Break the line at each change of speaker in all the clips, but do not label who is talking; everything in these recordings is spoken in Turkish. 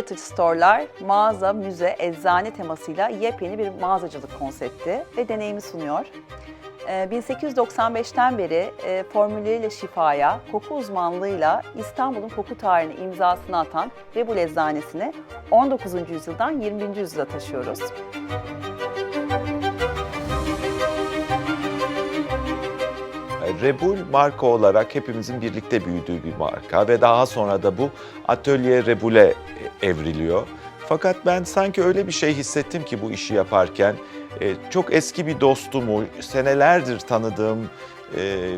Heritage Store'lar mağaza, müze, eczane temasıyla yepyeni bir mağazacılık konsepti ve deneyimi sunuyor. Ee, 1895'ten beri e, formülleriyle şifaya, koku uzmanlığıyla İstanbul'un koku tarihine imzasını atan Rebul Eczanesi'ni 19. yüzyıldan 20. yüzyıla taşıyoruz.
Rebul marka olarak hepimizin birlikte büyüdüğü bir marka ve daha sonra da bu Atölye Rebul'e evriliyor. Fakat ben sanki öyle bir şey hissettim ki bu işi yaparken e, çok eski bir dostumu, senelerdir tanıdığım e,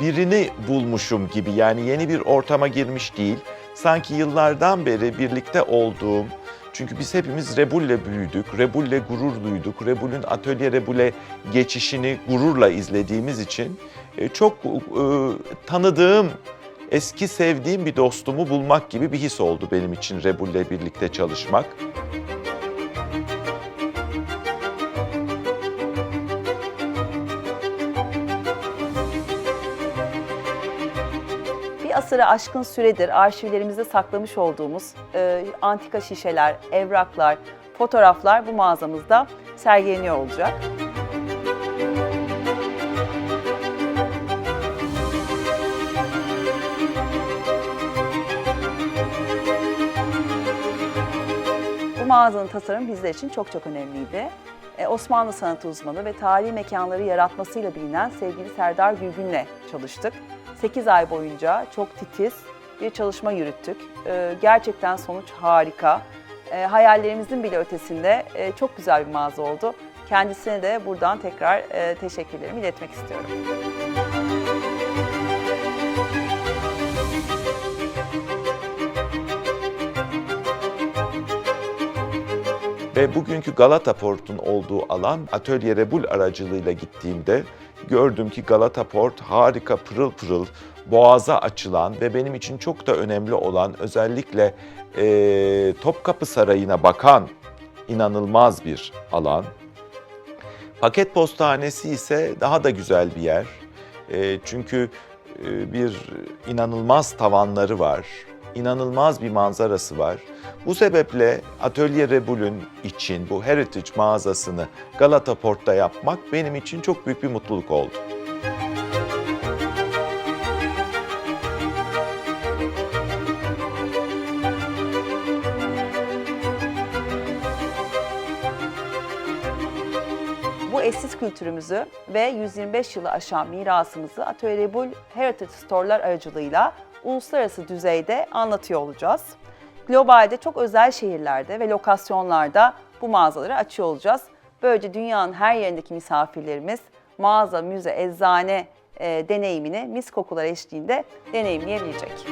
birini bulmuşum gibi. Yani yeni bir ortama girmiş değil. Sanki yıllardan beri birlikte olduğum, çünkü biz hepimiz Rebul'le büyüdük, Rebul'le gurur duyduk. Rebul'ün Atölye Rebul'e geçişini gururla izlediğimiz için e, çok e, tanıdığım, eski sevdiğim bir dostumu bulmak gibi bir his oldu benim için Rebul'le birlikte çalışmak.
Bir asırı aşkın süredir arşivlerimizde saklamış olduğumuz e, antika şişeler, evraklar, fotoğraflar bu mağazamızda sergileniyor olacak. Mağazanın tasarımı bizler için çok çok önemliydi. E, Osmanlı sanatı uzmanı ve tarihi mekanları yaratmasıyla bilinen sevgili Serdar Gülgün'le çalıştık. 8 ay boyunca çok titiz bir çalışma yürüttük. E, gerçekten sonuç harika. E, hayallerimizin bile ötesinde çok güzel bir mağaza oldu. Kendisine de buradan tekrar teşekkürlerimi iletmek istiyorum.
Ve bugünkü Galata Port'un olduğu alan Atölye Rebul aracılığıyla gittiğimde gördüm ki Galata Port harika pırıl pırıl boğaza açılan ve benim için çok da önemli olan özellikle eee, Topkapı Sarayı'na bakan inanılmaz bir alan. Paket postanesi ise daha da güzel bir yer. E, çünkü e, bir inanılmaz tavanları var, inanılmaz bir manzarası var. Bu sebeple Atölye Rebul'ün için bu Heritage mağazasını Galata Port'ta yapmak benim için çok büyük bir mutluluk oldu.
Bu eşsiz kültürümüzü ve 125 yılı aşan mirasımızı Atölye Rebul Heritage Store'lar aracılığıyla uluslararası düzeyde anlatıyor olacağız. Globalde çok özel şehirlerde ve lokasyonlarda bu mağazaları açıyor olacağız. Böylece dünyanın her yerindeki misafirlerimiz mağaza, müze, eczane e, deneyimini mis kokular eşliğinde deneyimleyebilecek.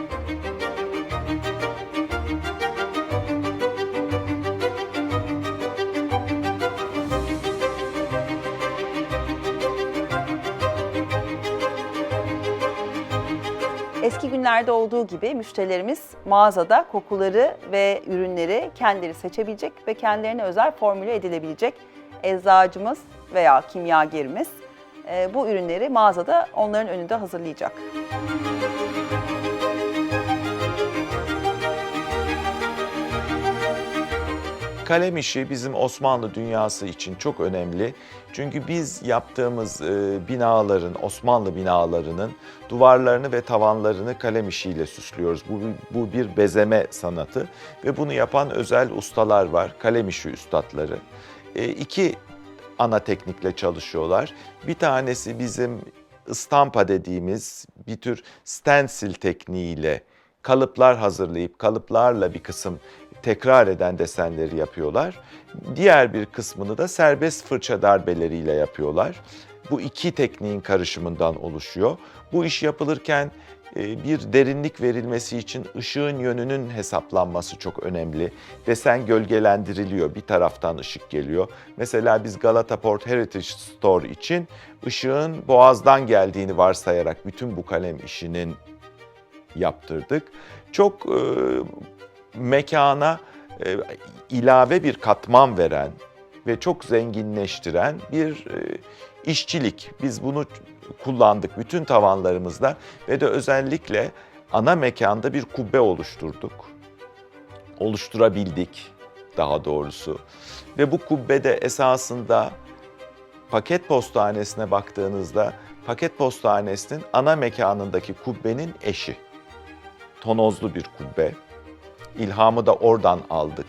Eski günlerde olduğu gibi müşterilerimiz mağazada kokuları ve ürünleri kendileri seçebilecek ve kendilerine özel formüle edilebilecek eczacımız veya kimyagerimiz bu ürünleri mağazada onların önünde hazırlayacak.
Kalem işi bizim Osmanlı dünyası için çok önemli. Çünkü biz yaptığımız e, binaların, Osmanlı binalarının duvarlarını ve tavanlarını kalem işiyle süslüyoruz. Bu, bu bir bezeme sanatı ve bunu yapan özel ustalar var, kalem işi üstadları. E, iki ana teknikle çalışıyorlar. Bir tanesi bizim ıstampa dediğimiz bir tür stencil tekniğiyle kalıplar hazırlayıp kalıplarla bir kısım tekrar eden desenleri yapıyorlar. Diğer bir kısmını da serbest fırça darbeleriyle yapıyorlar. Bu iki tekniğin karışımından oluşuyor. Bu iş yapılırken e, bir derinlik verilmesi için ışığın yönünün hesaplanması çok önemli. Desen gölgelendiriliyor, bir taraftan ışık geliyor. Mesela biz Galata Port Heritage Store için ışığın boğazdan geldiğini varsayarak bütün bu kalem işinin yaptırdık. Çok e, mekana e, ilave bir katman veren ve çok zenginleştiren bir e, işçilik. Biz bunu kullandık bütün tavanlarımızda ve de özellikle ana mekanda bir kubbe oluşturduk. oluşturabildik daha doğrusu. Ve bu kubbede esasında paket postanesine baktığınızda paket postanesinin ana mekanındaki kubbenin eşi. Tonozlu bir kubbe. İlhamı da oradan aldık.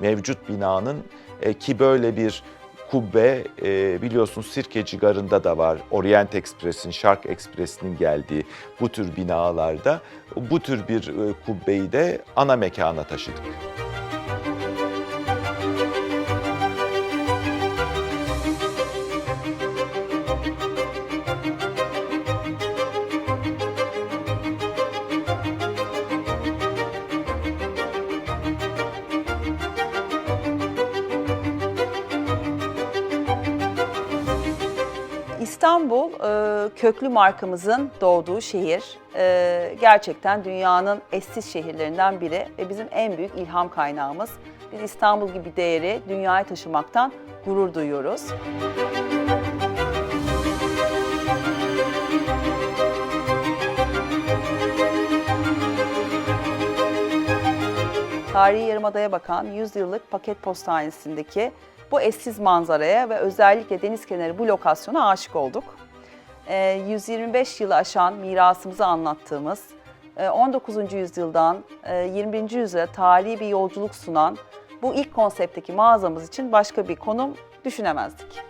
Mevcut binanın e, ki böyle bir kubbe e, biliyorsunuz Sirkeci Garı'nda da var. Orient Express'in, Şark Express'inin geldiği bu tür binalarda bu tür bir e, kubbeyi de ana mekana taşıdık.
İstanbul e, köklü markamızın doğduğu şehir. E, gerçekten dünyanın eşsiz şehirlerinden biri ve bizim en büyük ilham kaynağımız. Biz İstanbul gibi değeri dünyaya taşımaktan gurur duyuyoruz. Tarihi Yarımada'ya bakan 100 yıllık paket postanesindeki bu eşsiz manzaraya ve özellikle deniz kenarı bu lokasyona aşık olduk. Ee, 125 yılı aşan mirasımızı anlattığımız, e, 19. yüzyıldan e, 21. yüzyıla tarihi bir yolculuk sunan bu ilk konseptteki mağazamız için başka bir konum düşünemezdik.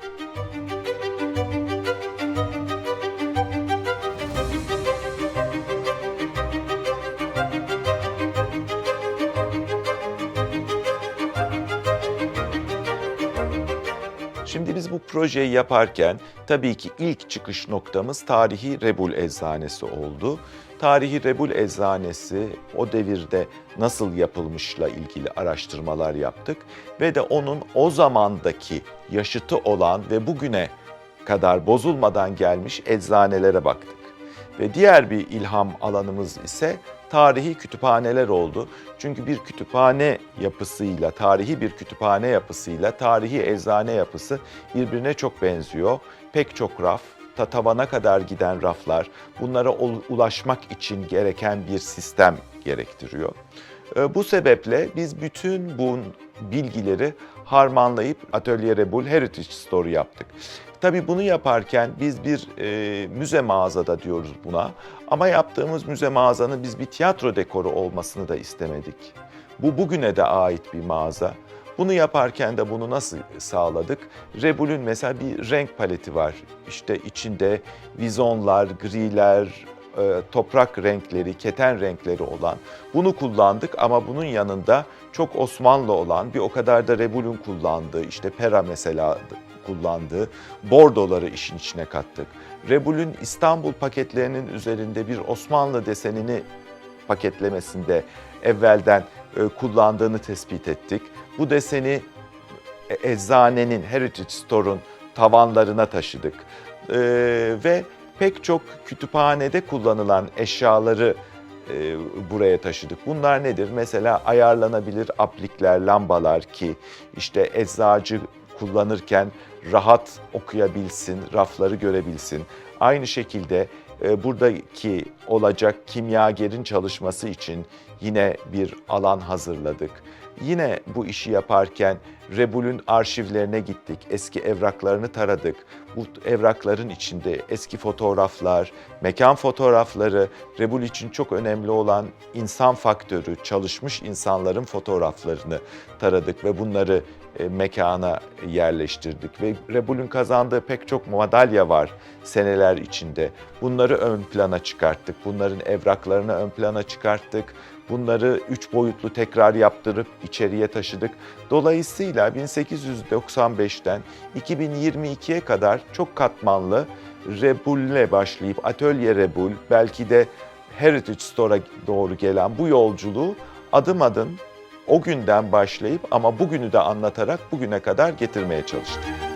Bu projeyi yaparken tabii ki ilk çıkış noktamız tarihi Rebul Eczanesi oldu. Tarihi Rebul Eczanesi o devirde nasıl yapılmışla ilgili araştırmalar yaptık ve de onun o zamandaki yaşıtı olan ve bugüne kadar bozulmadan gelmiş eczanelere baktık. Ve diğer bir ilham alanımız ise tarihi kütüphaneler oldu. Çünkü bir kütüphane yapısıyla, tarihi bir kütüphane yapısıyla tarihi eczane yapısı birbirine çok benziyor. Pek çok raf, ta tavana kadar giden raflar, bunlara ul- ulaşmak için gereken bir sistem gerektiriyor. Ee, Bu sebeple biz bütün bu bilgileri harmanlayıp Atölye Rebul Heritage Store yaptık. Tabii bunu yaparken biz bir e, müze mağazada diyoruz buna ama yaptığımız müze mağazanın biz bir tiyatro dekoru olmasını da istemedik. Bu bugüne de ait bir mağaza. Bunu yaparken de bunu nasıl sağladık? Rebul'ün mesela bir renk paleti var. İşte içinde vizonlar, griler, e, toprak renkleri, keten renkleri olan. Bunu kullandık ama bunun yanında çok Osmanlı olan bir o kadar da Rebul'ün kullandığı işte Pera mesela kullandığı bordoları işin içine kattık. Rebul'ün İstanbul paketlerinin üzerinde bir Osmanlı desenini paketlemesinde evvelden e, kullandığını tespit ettik. Bu deseni e, eczanenin, Heritage Store'un tavanlarına taşıdık. E, ve pek çok kütüphanede kullanılan eşyaları e, buraya taşıdık. Bunlar nedir? Mesela ayarlanabilir aplikler, lambalar ki işte eczacı kullanırken rahat okuyabilsin, rafları görebilsin. Aynı şekilde e, buradaki olacak kimyagerin çalışması için yine bir alan hazırladık. Yine bu işi yaparken Rebul'ün arşivlerine gittik, eski evraklarını taradık. Bu evrakların içinde eski fotoğraflar, mekan fotoğrafları, Rebul için çok önemli olan insan faktörü, çalışmış insanların fotoğraflarını taradık ve bunları e, mekana yerleştirdik. Ve Rebul'ün kazandığı pek çok madalya var seneler içinde. Bunları ön plana çıkarttık, bunların evraklarını ön plana çıkarttık. Bunları üç boyutlu tekrar yaptırıp içeriye taşıdık. Dolayısıyla 1895'ten 2022'ye kadar çok katmanlı Rebul'le başlayıp Atölye Rebul belki de Heritage Store'a doğru gelen bu yolculuğu adım adım o günden başlayıp ama bugünü de anlatarak bugüne kadar getirmeye çalıştık.